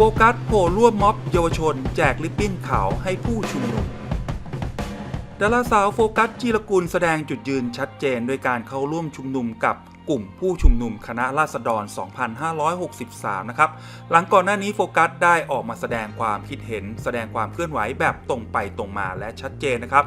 โฟกัสโผล่ร่วมม็อบเยาวชน แจกลิปปิ้นขาวให้ผู้ชุมนุมดาราสาวโฟกัสจีรกุลแสดงจุดยืนชัดเจนด้วยการเข้าร่วมชุมนุมกับ กลุ่มผู้ชุมนุมคณะราษฎร 2563 นะครับ หลังก่อนหน้านี้โฟกัสได้ออกมาแสดงความคิดเห็น แสดงความเคลื่อนไหวแบบตรงไปตรงมาและชัดเจนนะครับ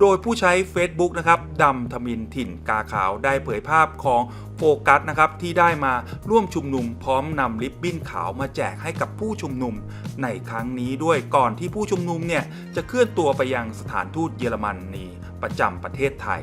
โดยผู้ใช้ Facebook นะครับดำทมินถิ่นกาขาวได้เผยภาพของโฟกัสนะครับที่ได้มาร่วมชุมนุมพร้อมนำลิปบิ้นขาวมาแจกให้กับผู้ชุมนุมในครั้งนี้ด้วยก่อนที่ผู้ชุมนุมเนี่ยจะเคลื่อนตัวไปยังสถานทูตเยอรมนีประจำประเทศไทย